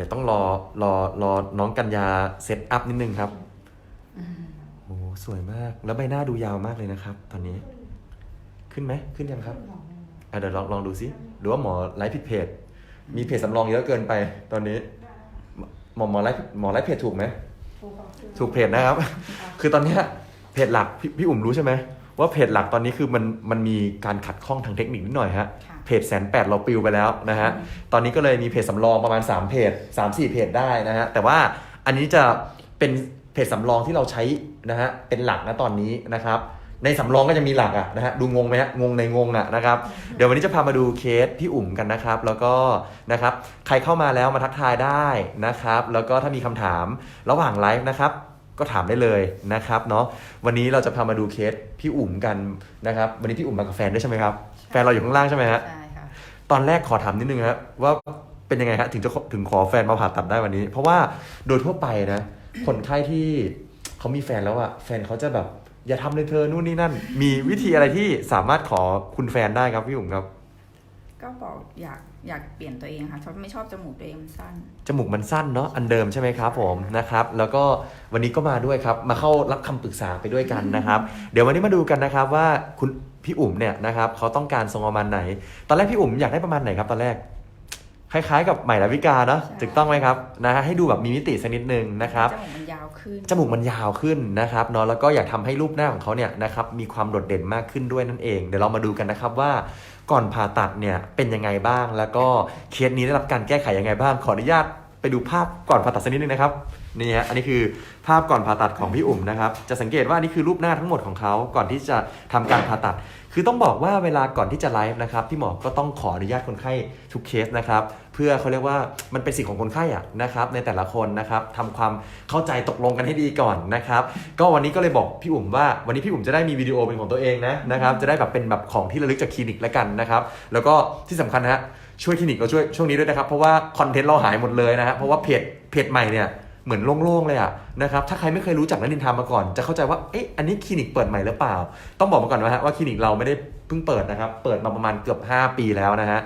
เดี๋ยวต้องรอรอรอน้องกัญญาเซตอัพนิดนึงครับโอ้สวยมาก แล้วใบหน้าดูยาวมากเลยนะครับ ตอนนี้ ขึ้นไหมขึ้นยังครับอะเดี๋ยวลองลองดูซิหรือว่าหมอไลฟ์ผิดเพจ มีเพจสำรองเยอะเกินไป ตอนนี้ หมอหมอไลฟ์หมอไลฟ์เพจถูกไหมถูกเพจนะครับ คือตอนเนี้ยเพจหลักพี่พี่อุ่มรู้ใช่ไหม ว่าเพจหลักตอนนี้คือมันมันมีการขัดข้องทางเทคนิคนิดหน่อยฮะค่ะเพจแสนแปดเราปิวไปแล้วนะฮะตอนนี้ก็เลยมีเพจสำรองประมาณ 3 เพจ 3 4 เพจได้นะฮะแต่ว่าอันนี้จะเป็นเพจสำรองที่เราใช้นะฮะเป็นหลักนะตอนนี้นะครับในสำรองก็จะมีหลักอะนะฮะดูงงไหมฮะงงในงงอะนะครับเดี๋ยววันนี้จะพามาดูเคสพี่อุ่มกันนะครับ แล้วก็นะครับใครเข้ามาแล้วมาทักทายได้นะครับ แล้วก็ถ้ามีคำถามระหว่างไลฟ์นะครับ ก็ถามได้เลยนะครับเนาะวันนี้เราจะพามาดูเคสพี่อุ่มกันนะครับ วันนี้พี่อุ่มมากับแฟนด้วยใช่ไหมครับ แฟนเราอยู่ข้างล่างใช่ไหมฮะใช่ค่ะตอนแรกขอถามนิดนึงครับว่าเป็นยังไงฮะถึงจะถึงขอแฟนมาผ่าตัดได้วันนี้ เพราะว่าโดยทั่วไปนะคนไข้ที่เขามีแฟนแล้วอะแฟนเขาจะแบบอย่าทำเลยเธอนู่นนี่นั่น มีวิธีอะไรที่สามารถขอคุณแฟนได้ครับพี่อุ๋มครับ ก็บอกอยากอยากเปลี่ยนตัวเองค่ะชอบไม่ชอบจมูกตัวเองมันสั้น จมูกมันสั้นเนาะอันเดิมใช่ไหมครับผมนะครับ แล้วก็วันนี้ก็มาด้วยครับ มาเข้ารับคำปรึกษาไปด้วยกันนะครับ เดี๋ยววันนี้มาดูกันนะครับว่าคุณพี่อุ๋มเนี่ยนะครับเขาต้องการทรงประมาณไหน ตอนแรกพี่อุ๋มอยากได้ประมาณไหนครับตอนแรก คล้ายๆ กับใหม่ดาวิกาเนาะใช่ ถูกต้องไหมครับนะฮะให้ดูแบบมีมิติสักนิดนึงนะครับ จมูกมันยาวขึ้น จมูกมันยาวขึ้นนะครับเนาะแล้วก็อยากทำให้รูปหน้าของเขาเนี่ยนะครับมีความโดดเด่นมากขึ้นด้วยนั่นเอง เดี๋ยวเรามาดูกันนะครับว่า ก่อนผ่าตัดเนี่ยเป็นยังไงบ้าง แล้วก็เคสนี้ได้รับการแก้ไขยังไงบ้าง ขออนุญาตไปดูภาพก่อนผ่าตัดสักนิดนึงนะครับ นี่ฮะอันนี้คือภาพก่อนผ่าตัดของพี่อุ่มนะครับจะสังเกตว่านี่คือรูปหน้าทั้งหมดของเขาก่อนที่จะทำการผ่าตัด คือต้องบอกว่าเวลาก่อนที่จะไลฟ์นะครับพี่หมอก็ต้องขออนุญาตคนไข้ทุกเคสนะครับเพื่อเขาเรียกว่ามันเป็นสิทธิของคนไข้อะนะครับในแต่ละคนนะครับทำความเข้าใจตกลงกันให้ดีก่อนนะครับก็วันนี้ก็เลยบอกพี่อุ่มว่าวันนี้พี่อุ่มจะได้มีวิดีโอเป็นของตัวเองนะนะครับจะได้แบบเป็นแบบของที่ระลึกจากคลินิกแล้วกันนะครับแล้วก็ที่สำคัญนะฮะช่วยคลินิกเราช่วยช่วงนี้ด้วยนะครับเพราะว่าคอนเทนต์เราหายหมดเลยนะฮะเพราะว่าเพจเพจใหม่เนี่ย เหมือนโล่งๆเลยอะนะครับถ้าใครไม่เคยรู้จักนันนินทามาก่อน จะเข้าใจว่าเอ๊ะอันนี้คลินิกเปิดใหม่หรือเปล่า ต้องบอกมาก่อนนะฮะว่าคลินิกเราไม่ได้เพิ่งเปิดนะครับเปิดมาประมาณเกือบ 5 ปีแล้วนะฮะ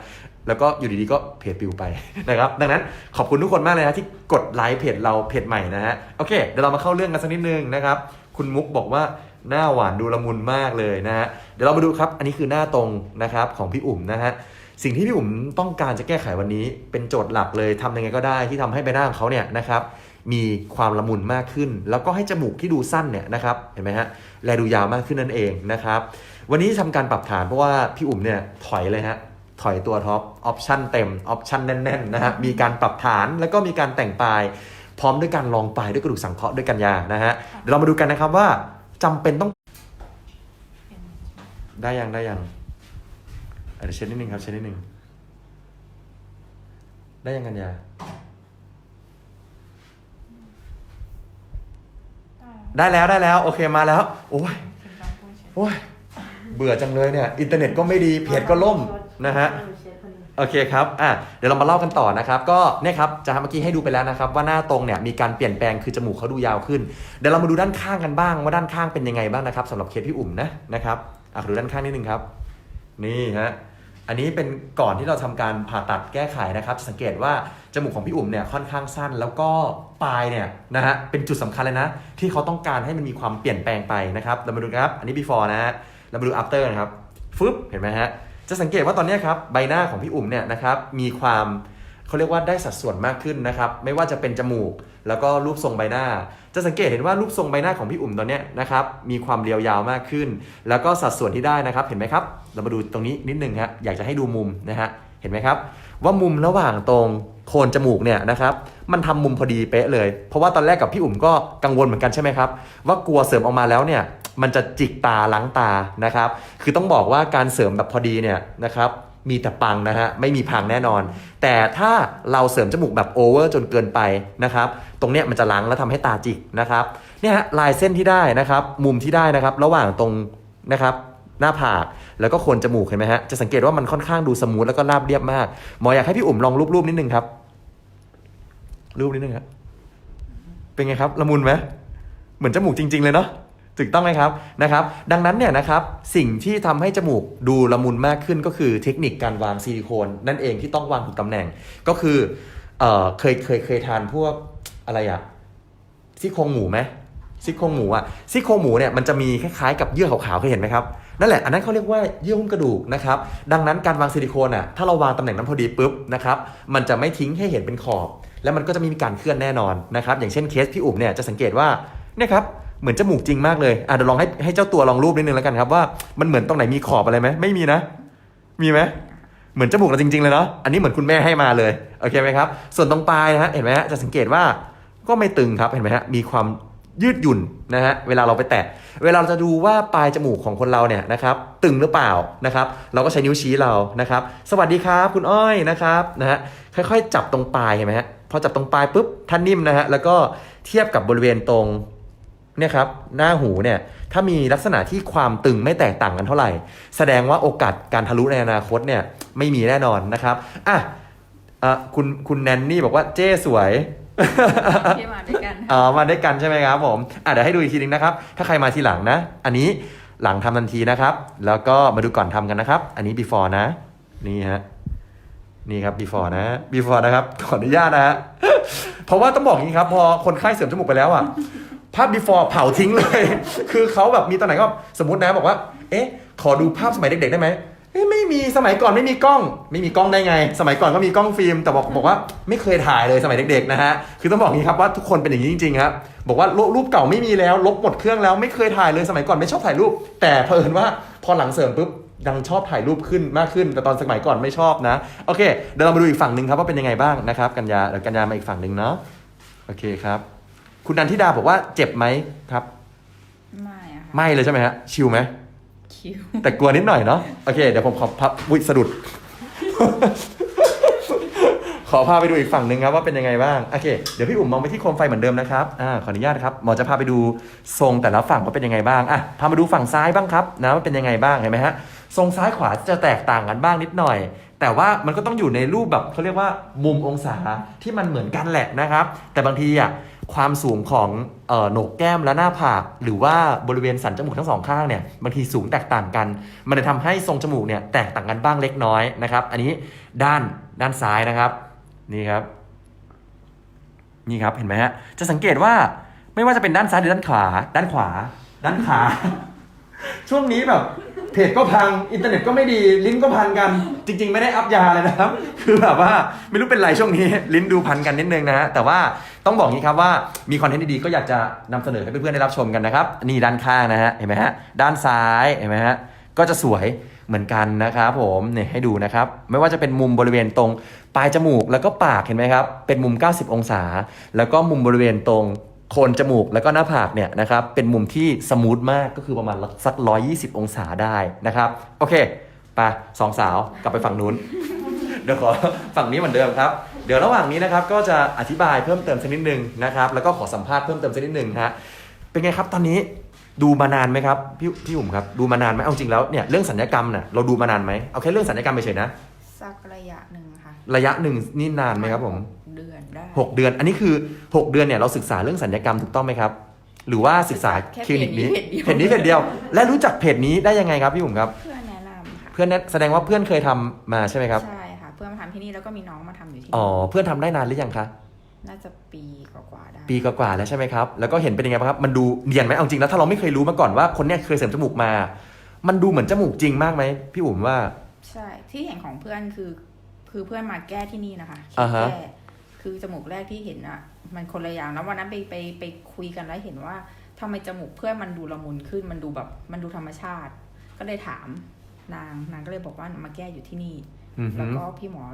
แล้วก็อยู่ดีๆก็เพจปิวไปนะครับดังนั้นขอบคุณทุกคนมากเลยนะที่กดไลค์เพจเราเพจใหม่นะฮะโอเคเดี๋ยวเรามาเข้าเรื่องกันสักนิดนึงนะครับคุณมุกบอกว่าหน้าหวานดูละมุนมากเลยนะฮะเดี๋ยวเรามาดูครับ อันนี้คือหน้าตรงนะครับของพี่อุ่มนะฮะสิ่งที่พี่อุ๋มต้องการจะแก้ไขวันนี้เป็นโจทย์หลักเลยทำยังไงก็ได้ที่ทำให้ใบหน้าของเขาเนี่ยนะครับ มีความละมุนมากขึ้น แล้วก็ให้จมูกที่ดูสั้นเนี่ยนะครับเห็นไหมฮะแลดูยาวมากขึ้นนั่นเองนะครับ วันนี้ทำการปรับฐานเพราะว่าพี่อุ๋มเนี่ยถอยเลยฮะถอยตัวท็อปออปชั่นเต็มออปชั่นแน่นๆนะฮะมีการปรับฐานแล้วก็มีการแต่งปลาย พร้อมด้วยการลองปลายด้วยกระดูกสังเคราะห์ด้วยกันยานะฮะเดี๋ยวเรามาดูกันนะครับว่าจำเป็นต้อง ได้ยังได้ยังอะเดี๋ยวเช็ดนิดนึงครับเช็ดนิดนึงได้ยังกันยา ได้แล้วได้แล้วโอเคมาแล้วโอ้ยโอ้ยเบื่อจังเลยเนี่ยอินเทอร์เน็ตก็ไม่ดีเพจก็ล่มนะฮะโอเคครับอะเดี๋ยวเรามาเล่ากันต่อนะครับ ก็เนี่ยครับจะเมื่อกี้ให้ดูไปแล้วนะครับ ว่าหน้าตรงเนี่ยมีการเปลี่ยนแปลงคือจมูกเขาดูยาวขึ้น เดี๋ยวเรามาดูด้านข้างกันบ้าง ว่าด้านข้างเป็นยังไงบ้างนะครับสำหรับเคสพี่อุ่มนะนะครับอะดูด้านข้างนิดนึงครับ นี่ฮะ อันนี้เป็นก่อนที่เราทำการผ่าตัดแก้ไขนะครับ สังเกตว่าจมูกของพี่อุ่มเนี่ยค่อนข้างสั้น แล้วก็ปลายเนี่ยนะฮะเป็นจุดสำคัญเลยนะ ที่เขาต้องการให้มันมีความเปลี่ยนแปลงไปนะครับเรามาดูครับ อันนี้ before นะฮะเรามาดู after นะครับฟึบเห็นไหมฮะจะสังเกตว่าตอนนี้ครับใบหน้าของพี่อุ่มเนี่ยนะครับมีความ เขาเรียกว่าได้สัดส่วนมากขึ้นนะครับ ไม่ว่าจะเป็นจมูก แล้วก็รูปทรงใบหน้า จะสังเกตเห็นว่ารูปทรงใบหน้าของพี่อุ่มตอนนี้นะครับมีความเรียวยาวมากขึ้น แล้วก็สัดส่วนที่ได้นะครับเห็นไหมครับ เรามาดูตรงนี้นิดนึงฮะอยากจะให้ดูมุมนะฮะเห็นไหมครับ ว่ามุมระหว่างตรงโคนจมูกเนี่ยนะครับมันทำมุมพอดีเป๊ะเลย เพราะว่าตอนแรกกับพี่อุ่มก็กังวลเหมือนกันใช่ไหมครับ ว่ากลัวเสริมออกมาแล้วเนี่ยมันจะจิกตาล้างตานะครับ คือต้องบอกว่าการเสริมแบบพอดีเนี่ยนะครับ มีแต่ปังนะฮะไม่มีพังแน่นอน แต่ถ้าเราเสริมจมูกแบบโอเวอร์จนเกินไปนะครับ ตรงเนี้ยมันจะล้างแล้วทำให้ตาจิกนะครับเนี่ยฮะลายเส้นที่ได้นะครับ มุมที่ได้นะครับ ระหว่างตรงนะครับหน้าผากแล้วก็โคนจมูกเห็นไหมฮะจะสังเกตว่ามันค่อนข้างดูสมูทแล้วก็ราบเรียบมากหมออยากให้พี่อุ่มลองรูปๆนิดนึงครับรูปนิดนึงครับเป็นไงครับละมุนไหมเหมือนจมูกจริง ๆ เลยเนาะ ถูกต้องไหมครับนะครับ ดังนั้นเนี่ยนะครับสิ่งที่ทำให้จมูกดูละมุนมากขึ้นก็คือเทคนิคการวางซิลิโคนนั่นเองที่ต้องวางถูกตำแหน่ง ก็คือเออเคยเคยเคยทานพวกอะไรอะซี่โครงหมูไหมซี่โครงหมูอะซี่โครงหมูเนี่ยมันจะมีคล้ายๆกับเยื่อขาวๆเคยเห็นไหมครับนั่นแหละอันนั้นเขาเรียกว่าเยื่อหุ้มกระดูกนะครับดังนั้นการวางซิลิโคนอะถ้าเราวางตำแหน่งนั้นพอดีปุ๊บนะครับมันจะไม่ทิ้งให้เห็นเป็นขอบ แล้วมันก็จะมมีการเคลื่อนแน่นอนนะครับอย่างเช่นเคสพี่อุ๋มเนี่ยจะสังเกตว่าเนี่ยครับ เหมือนจมูกจริงมากเลยอะเดี๋ยวลองให้ให้เจ้าตัวลองรูปนิดนึงแล้วกันครับว่ามันเหมือนตรงไหนมีขอบอะไรไหมไม่มีนะ มีไหมเหมือนจมูกเราจริง ๆ เลยเนาะอันนี้เหมือนคุณแม่ให้มาเลยโอเคไหมครับ ส่วนตรงปลายนะฮะเห็นไหมฮะจะสังเกตว่าก็ไม่ตึงครับเห็นไหมฮะมีความยืดหยุ่นนะฮะเวลาเราไปแตะ เวลาเราจะดูว่าปลายจมูกของคนเราเนี่ยนะครับตึงหรือเปล่านะครับเราก็ใช้นิ้วชี้เรานะครับ สวัสดีครับคุณอ้อยนะครับนะฮะค่อยๆ จับตรงปลายเห็นไหมฮะพอจับตรงปลายปุ๊บท่านนิ่มนะฮะแล้วก็เทียบกับบริเวณตรง เนี่ยครับหน้าหูเนี่ยถ้ามีลักษณะที่ความตึงไม่แตกต่างกันเท่าไหร่ แสดงว่าโอกาสการทะลุในอนาคตเนี่ยไม่มีแน่นอนนะครับอะอะคุณคุณแนนนี่บอกว่าเจ้สวยที่มาด้วยกันอ๋อมาด้วยกันใช่ไหมครับผมอะเดี๋ยวให้ดูอีกทีนึงนะครับ ถ้าใครมาทีหลังนะ อันนี้หลังทำทันทีนะครับ แล้วก็มาดูก่อนทำกันนะครับ อันนี้ before นะ นี่ฮะนี่ครับ before นะ before นะครับขออนุญาตนะฮะเพราะว่าต้องบอกอย่างนี้ครับ พอคนไข้เสริมจมูกไปแล้วอะ ภาพ before เผาทิ้งเลย คือเขาแบบมีตอนไหนก็สมมตินะบอกว่า เอ๊ะ ขอดูภาพสมัยเด็กๆได้ไหมเอ๊ะไม่มีสมัยก่อนไม่มีกล้อง ไม่มีกล้องได้ไง สมัยก่อนก็มีกล้องฟิล์มแต่บอกบอกว่าไม่เคยถ่ายเลยสมัยเด็กๆนะฮะคือต้องบอกงนี้ครับว่าทุกคนเป็นอย่างนี้จริงๆครับบอกว่ารูปเก่าไม่มีแล้วลบหมดเครื่องแล้วไม่เคยถ่ายเลยสมัยก่อนไม่ชอบถ่ายรูป แต่เผอิญว่าพอหลังเสริมปุ๊บดังชอบถ่ายรูปขึ้นมากขึ้น แต่ตอนสมัยก่อนไม่ชอบนะโอเคเดี๋ยวเรามาดูอีกฝั่งหนึ่งครับว่าเป็นยังไงบ้างนะครับ กัญญาเดี๋ยวกัญญามาอีกฝั่งหนึ่งเนาะโอเคครับ คุณนันทิดาบอกว่าเจ็บไหมครับ ไม่อะค่ะไม่เลยใช่ไหมฮะ ชิลไหม คิวแต่กลัวนิดหน่อยเนาะโอเค เดี๋ยวผมขอพับวิสะดุด ขอพาไปดูอีกฝั่งหนึ่งครับว่าเป็นยังไงบ้างโอเค เดี๋ยวพี่อุ๋มมองไปที่โคมไฟเหมือนเดิมนะครับอ่าขออนุญาตครับหมอจะพาไปดูทรงแต่ละฝั่งว่าเป็นยังไงบ้างอะพามาดูฝั่งซ้ายบ้างครับนะว่าเป็นยังไงบ้างเห็นไหมฮะทรงซ้ายขวาจะแตกต่างกันบ้างนิดหน่อย แต่ว่ามันก็ต้องอยู่ในรูปแบบเขาเรียกว่ามุมองศาที่มันเหมือนกันแหละนะครับ แต่บางทีอะ ความสูงของเอ่อโหนกแก้มและหน้าผาก หรือว่าบริเวณสันจมูกทั้งสองข้างเนี่ยบางทีสูงแตกต่างกัน มันจะทำให้ทรงจมูกเนี่ยแตกต่างกันบ้างเล็กน้อยนะครับ อันนี้ด้านด้านซ้ายนะครับ นี่ครับ นี่ครับเห็นไหมฮะจะสังเกตว่าไม่ว่าจะเป็นด้านซ้ายหรือด้านขวา ด้านขวา ด้านขา ช่วงนี้แบบ เพจก็พังอินเทอร์เน็ตก็ไม่ดีลิ้นก็พันกัน จริง ๆ ไม่ได้อัพยาเลยนะครับ คือแบบว่าไม่รู้เป็นไรช่วงนี้ ลิ้นดูพันกันนิดนึงนะฮะแต่ว่าต้องบอกงี้ครับว่ามีคอนเทนต์ดีๆก็อยากจะนำเสนอให้เพื่อนๆได้รับชมกันนะครับนี่ด้านข้างนะฮะเห็นไหมฮะด้านซ้ายเห็นไหมฮะก็จะสวยเหมือนกันนะครับผมเนี่ยให้ดูนะครับ ไม่ว่าจะเป็นมุมบริเวณตรง ปลายจมูกแล้วก็ปากเห็นไหมครับ เป็นมุม 90 องศา แล้วก็มุมบริเวณตรง โคนจมูกแล้วก็หน้าผากเนี่ยนะครับเป็นมุมที่สมูทมากก็คือประมาณสัก 120 องศาได้นะครับ โอเคไปสองสาวกลับไปฝั่งนู้น เดี๋ยวขอฝั่งนี้เหมือนเดิมครับ เดี๋ยวระหว่างนี้นะครับก็จะอธิบายเพิ่มเติมสักนิดนึงนะครับ แล้วก็ขอสัมภาษณ์เพิ่มเติมสักนิดนึงฮะเป็นไงครับตอนนี้ดูมานานไหมครับพี่พี่อุ่มครับดูมานานไหมเอาจริงแล้วเนี่ยเรื่องสัญญกรรมเนี่ยเราดูมานานไหมเอาแค่เรื่องสัญญกรรมไปเฉยๆนะสักระยะหนึ่งค่ะระยะหนึ่งนี่นานไหมครับผม เดือนได้หกเดือน อันนี้คือ6เดือนเนี่ยเราศึกษาเรื่องสัญญกรรมถูกต้องไหมครับ หรือว่าศึกษาแค่คลินิกนี้เพจนี้เพจนี้เพจเดียว และรู้จักเพจนี้ได้ยังไงครับพี่ผมครับ เพื่อนแนะนำค่ะเพื่อนแนะแสดงว่าเพื่อนเคยทำมาใช่ไหมครับใช่ค่ะเพื่อนมาทำที่นี่แล้วก็มีน้องมาทำอยู่ที่อ๋อนี่เพื่อนทำได้นานหรือยังคะน่าจะปีกว่าๆได้ปีกว่าๆแล้วใช่ไหมครับแล้วก็เห็นเป็นยังไงบ้างครับ มันดูเนียนไหมเอาจริงแล้วถ้าเราไม่เคยรู้มาก่อนว่าคนเนี้ยเคยเสริมจมูกมา มันดูเหมือนจมูกจริงมากไหมพี่อุ๋มว่า ใช่ที่เห็นของเพื่อนคือ คือเพื่อนมาแก้ที่นี่นะคะอ่าฮะแก้ คือจมูกแรกที่เห็นอะมันคนละอย่างแล้ววันนั้นไปไปไปคุยกันแล้วเห็นว่าทำไมจมูกเพื่อนมันดูละมุนขึ้นมันดูแบบ มันดูธรรมชาติ ก็เลยถามนางนางก็เลยบอกว่ามาแก้อยู่ที่นี่อือฮึแล้วก็พี่หมอ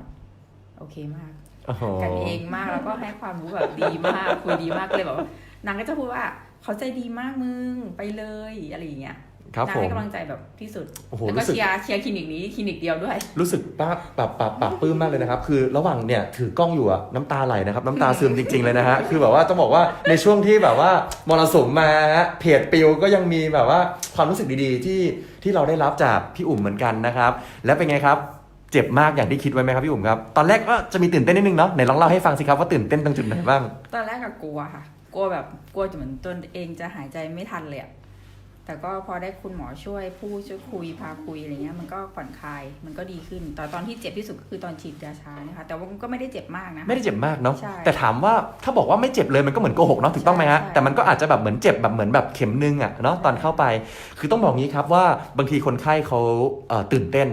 โอเคมากโอ้โหกันเองมากแล้วก็ให้ความรู้แบบดีมากคุยดีมากเลยแบบว่านางก็จะพูดว่าเขาใจดีมากมึงไปเลยอะไรอย่างเงี้ย ครับนางผมให้กำลังใจแบบที่สุดโอ้โหแล้วก็รู้สึกเชียร์เชียร์คลินิกนี้คลินิกเดียวด้วย รู้สึกปราบปรับปรับปรับปลื้มมากเลยนะครับ คือระหว่างเนี่ยถือกล้องอยู่อะน้ำตาไหลนะครับ น้ำตาซึมจริง ๆ เลยนะฮะ คือแบบว่าต้องบอกว่าในช่วงที่แบบว่ามรสุมมาฮะเพจปิวก็ยังมีแบบว่าความรู้สึกดีๆ ที่ที่เราได้รับจากพี่อุ่มเหมือนกันนะครับ แล้วเป็นไงครับเจ็บมากอย่างที่คิดไว้ไหมครับพี่อุ่มครับ ตอนแรกก็จะมีตื่นเต้นนิดนึงเนาะไหนลองเล่าให้ฟังสิครับว่าตื่นเต้นตรงจุดไหนบ้าง ตอนแรกก็กลัวค่ะ กลัวแบบกลัวจนเหมือนตนเองจะหายใจไม่ทันเลยอะ แต่แต่ก็พอได้คุณหมอช่วยพูดช่วยคุยพาคุยอะไรเงี้ยมันก็ผ่อนคลายมันก็ดีขึ้นแต่ตอนที่เจ็บที่สุดก็คือตอนฉีดยาชาเนี่ยค่ะแต่ว่ามันก็ไม่ได้เจ็บมากนะไม่ได้เจ็บมากเนาะใช่แต่ถามว่าถ้าบอกว่าไม่เจ็บเลยมันก็เหมือนโกหกเนาะถูกต้องไหมฮะใช่แต่มันก็อาจจะแบบเหมือนเจ็บแบบเหมือนแบบเข็มนึงอะเนาะตอนเข้าไป คือต้องบอกงี้ครับว่าบางทีคนไข้เขาเอ่อตื่นเต้น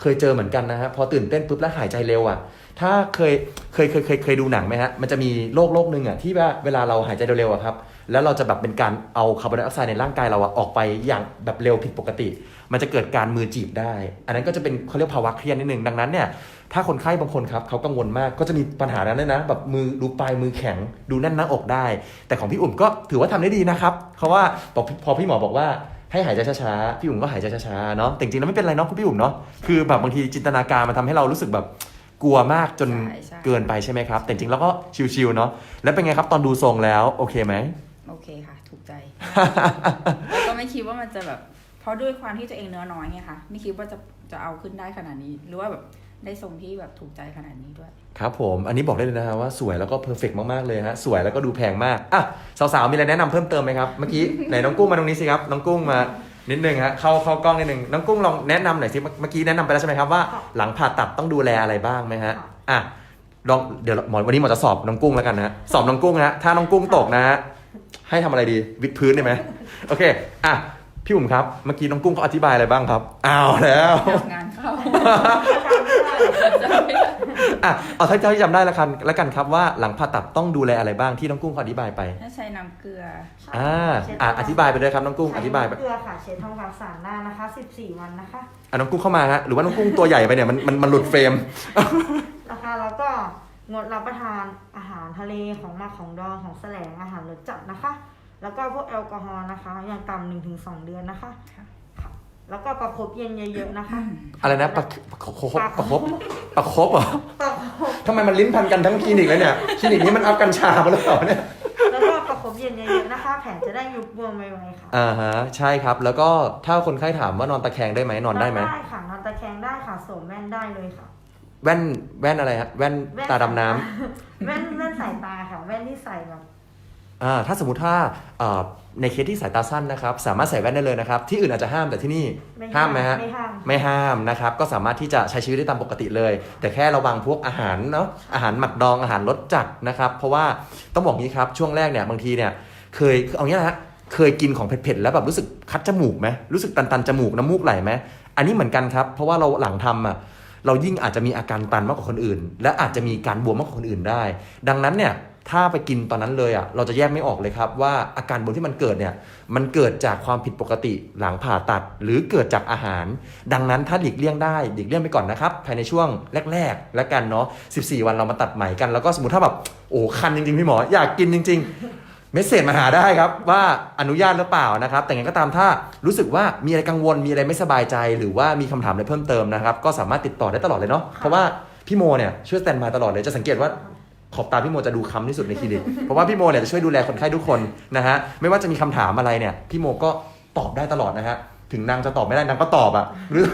เคยเจอเหมือนกันนะฮะพอตื่นเต้นปุ๊บแล้วหายใจเร็วอะถ้าเคยเคยเคยเคยเคยดูหนังไหมฮะมันจะมีโรคโรคหนึ่งอะที่ว่าเวลาเราหายใจเร็วๆอะครับ แล้วเราจะแบบเป็นการเอาคาร์บอนไดออกไซด์ในร่างกายเราอะออกไปอย่างแบบเร็วผิดปกติ มันจะเกิดการมือจีบได้ อันนั้นก็จะเป็นเขาเรียกภาวะเครียดนิดนึงดังนั้นเนี่ยถ้าคนไข้บางคนครับเขากังวลมากก็จะมีปัญหานั้นด้วยนะ แบบมือดูปลายมือแข็งดูแน่นหน้าอกได้ แต่ของพี่อุ่มก็ถือว่าทำได้ดีนะครับเพราะว่าบอกพอพี่หมอบอกว่าให้หายใจช้าๆ พี่อุ่มก็หายใจช้าๆ เนาะ แต่จริงๆ แล้วไม่เป็นไรเนาะคุณพี่อุ่มเนาะ คือแบบบางทีจินตนาการมันทำให้เรารู้สึกแบบกลัวมากจนใช่ใช่เกินไปใช่ไหมครับ แต่จริงๆ แล้วก็ชิวๆ เนาะ แล้วเป็นไงครับตอนดูทรงแล้วโอเคไหม โอเคค่ะ ถูกใจแล้วก็ไม่คิดว่ามันจะแบบ เพราะด้วยความที่ตัวเองเนื้อน้อยไงคะไม่คิดว่าจะจะเอาขึ้นได้ขนาดนี้ หรือว่าแบบได้ทรงที่แบบถูกใจขนาดนี้ด้วย ครับผม อันนี้บอกได้เลยนะฮะว่าสวยแล้วก็เพอร์เฟกมากๆเลยฮะ สวยแล้วก็ดูแพงมาก อะ สาวๆ มีอะไรแนะนำเพิ่มเติมไหมครับ เมื่อกี้ไหนน้องกุ้งมาตรงนี้สิครับ น้องกุ้งมานิดนึงฮะ เข้าเข้ากล้องนิดนึง น้องกุ้งลองแนะนำหน่อยสิ เมื่อเมื่อกี้แนะนำไปแล้วใช่ไหมครับว่าหลังผ่าตัดต้องดูแลอะไรบ้างไหมฮะ อะ ลอง เดี๋ยวหมอวันนี้หมอจะสอบน้องกุ้งแล้วกันนะฮะสอบน้องกุ้งนะฮะถ้าน้องกุ้งตกนะฮะ ให้ทำอะไรดีวิดพื้นได้ไหมโอเคอะพี่อุ่มครับเมื่อกี้น้องกุ้งเขาอธิบายอะไรบ้างครับอ้าวแล้วงานเข้าอะเอาเท่าที่จำได้แล้วกันแล้วกันครับว่าหลังผ่าตัดต้องดูแลอะไรบ้างที่น้องกุ้งเขาอธิบายไปถ้าใช้น้ำเกลืออ่าอะอธิบายไปเลยครับน้องกุ้งอธิบายไปเกลือค่ะเช็ดทำความสะอาดหน้านะคะ 14 วันนะคะอะน้องกุ้งเข้ามาฮะหรือว่าน้องกุ้งตัวใหญ่ไปเนี่ยมันมันมันหลุดเฟรมนะคะแล้วก็ งดรับประทานอาหารทะเลของหมักของดองของแสลงอาหารรสจัดนะคะ แล้วก็พวกแอลกอฮอล์นะคะ อย่างต่ำหนึ่งถึงสองเดือนนะคะค่ะค่ะแล้วก็ประคบเย็นเยอะๆนะคะ อะไรนะประประคบประคบประคบเหรอประคบทำไมมันลิ้นพันกันทั้งคลินิกเลยเนี่ยคลินิกนี้มันอัพกัญชามาหรือเปล่าเนี่ยแล้วก็ประคบเย็นเยอะๆนะคะ แผลจะได้ยุบบวมไวๆค่ะอ่าฮะใช่ครับ แล้วก็ถ้าคนไข้ถามว่านอนตะแคงได้ไหมนอนได้ไหมได้ค่ะนอนตะแคงได้ค่ะสวมแว่นได้เลยค่ะ แว่นแว่นอะไรฮะแว่นแว่นตาดำน้ำ แว่นแว่นสายตาค่ะแว่นที่ใส่แบบ อ่าถ้าสมมติถ้าเอ่อในเคสที่สายตาสั้นนะครับ สามารถใส่แว่นได้เลยนะครับ ที่อื่นอาจจะห้ามแต่ที่นี่ไม่ห้ามไหมฮะไม่ห้าม ไม่ห้ามนะครับ ก็สามารถที่จะใช้ชีวิตได้ตามปกติเลย แต่แค่ระวังพวกอาหารเนาะอาหารหมักดองอาหารรสจัดนะครับ เพราะว่าต้องบอกงี้ครับช่วงแรกเนี่ยบางทีเนี่ยเคยคือเอางี้นะฮะเคยกินของเผ็ดๆแล้วแบบรู้สึกคัดจมูกไหมรู้สึกตันๆจมูกน้ำมูกไหลไหมอันนี้เหมือนกันครับ เพราะว่าเราหลังทำอะ เรายิ่งอาจจะมีอาการตันมากกว่าคนอื่น และอาจจะมีการบวมมากกว่าคนอื่นได้ ดังนั้นเนี่ยถ้าไปกินตอนนั้นเลยอะเราจะแยกไม่ออกเลยครับว่าอาการบวมที่มันเกิดเนี่ยมันเกิดจากความผิดปกติหลังผ่าตัด หรือเกิดจากอาหาร ดังนั้นถ้าหลีกเลี่ยงได้หลีกเลี่ยงไปก่อนนะครับภายในช่วงแรก ๆ แล้วกันเนาะ14 วันเรามาตัดใหม่กันแล้วก็สมมติถ้าแบบโอ้คันจริงๆพี่หมออยากกินจริง ๆ เมสเซจมาหาได้ครับว่าอนุญาตหรือเปล่านะครับ แต่ไงก็ตามถ้ารู้สึกว่ามีอะไรกังวลมีอะไรไม่สบายใจ หรือว่ามีคำถามอะไรเพิ่มเติมนะครับ ก็สามารถติดต่อได้ตลอดเลยเนาะเพราะว่าพี่โมเนี่ยช่วยสแตนบายตลอดเลยจะสังเกตว่าขอบตาพี่โมจะดูค้ำที่สุดในคลินิก เพราะว่าพี่โมเนี่ยจะช่วยดูแลคนไข้ทุกคนนะฮะ ไม่ว่าจะมีคำถามอะไรเนี่ย พี่โมก็ตอบได้ตลอดนะฮะ ถึงนางจะตอบไม่ได้นางก็ตอบอะหรือ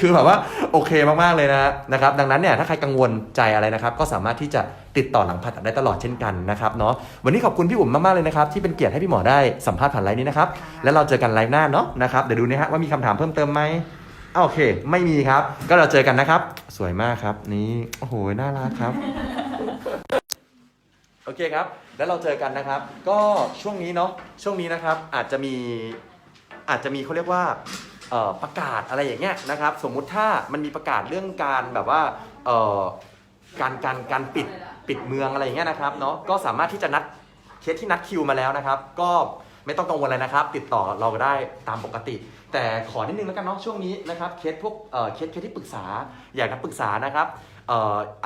คือแบบว่าโอเคมากๆเลยนะฮะนะครับ ดังนั้นเนี่ยถ้าใครกังวลใจอะไรนะครับ ก็สามารถที่จะติดต่อหลังผ่าตัดได้ตลอดเช่นกันนะครับเนาะวันนี้ขอบคุณพี่อุ๋มมากๆเลยนะครับที่เป็นเกียรติให้พี่หมอได้สัมภาษณ์ผ่านไลน์นี้นะครับแล้วเราเจอกันไลฟ์หน้าเนาะนะครับเดี๋ยวดูนะฮะว่ามีคำถามเพิ่มเติมไหมอ้าวโอเค ไม่มีครับ ก็เราเจอกันนะครับ สวยมากครับ นี่โอ้โหน่ารักครับโอเคครับ แล้วเราเจอกันนะครับ ก็ช่วงนี้เนาะช่วงนี้นะครับอาจจะมี อาจจะมีเขาเรียกว่าประกาศอะไรอย่างเงี้ยนะครับ สมมุติถ้ามันมีประกาศเรื่องการแบบว่าการการการปิดปิดเมืองอะไรอย่างเงี้ยนะครับเนาะก็สามารถที่จะนัดเคสที่นัดคิวมาแล้วนะครับ ก็ไม่ต้องกังวลอะไรนะครับ ติดต่อเราได้ตามปกติ แต่ขอนิดนึงแล้วกันเนาะช่วงนี้นะครับเคสพวกเคสเคสที่ปรึกษาอยากนัดปรึกษานะครับ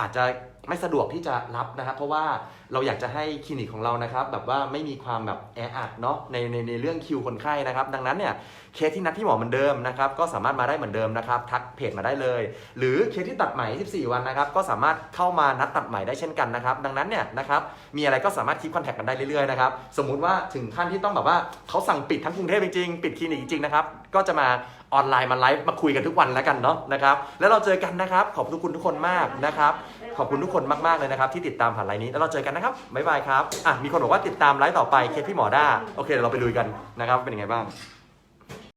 อาจจะ ไม่สะดวกที่จะรับนะครับเพราะว่าเราอยากจะให้คลินิกของเรานะครับ แบบว่าไม่มีความแบบแออัดเนาะในในในเรื่องคิวคนไข้นะครับ ดังนั้นเนี่ยเคสที่นัดที่หมอเหมือนเดิมนะครับ ก็สามารถมาได้เหมือนเดิมนะครับ ทักเพจมาได้เลย หรือเคสที่ตัดใหม่ 14 วันนะครับ ก็สามารถเข้ามานัดตัดใหม่ได้เช่นกันนะครับ ดังนั้นเนี่ยนะครับมีอะไรก็สามารถคีบคอนแทคกันได้เรื่อยๆนะครับสมมุติว่าถึงขั้นที่ต้องแบบว่าเขาสั่งปิดทั้งกรุงเทพจริงๆปิดคลินิกจริงๆนะครับก็จะมาออนไลน์มาไลฟ์มาคุยกันทุกวันแล้วกันเนาะนะครับแล้วเราเจอกันนะครับขอบคุณทุกคนมากนะครับ ขอบคุณทุกคนมากๆเลยนะครับที่ติดตามผ่านไลน์นี้แล้วเราเจอกันนะครับบ๊ายบายครับอะมีคนบอกว่าติดตามไลน์ต่อไปเคสพี่หมอด้าโอเคเดี๋ยวเราไปลุยกันนะครับเป็นยังไงบ้าง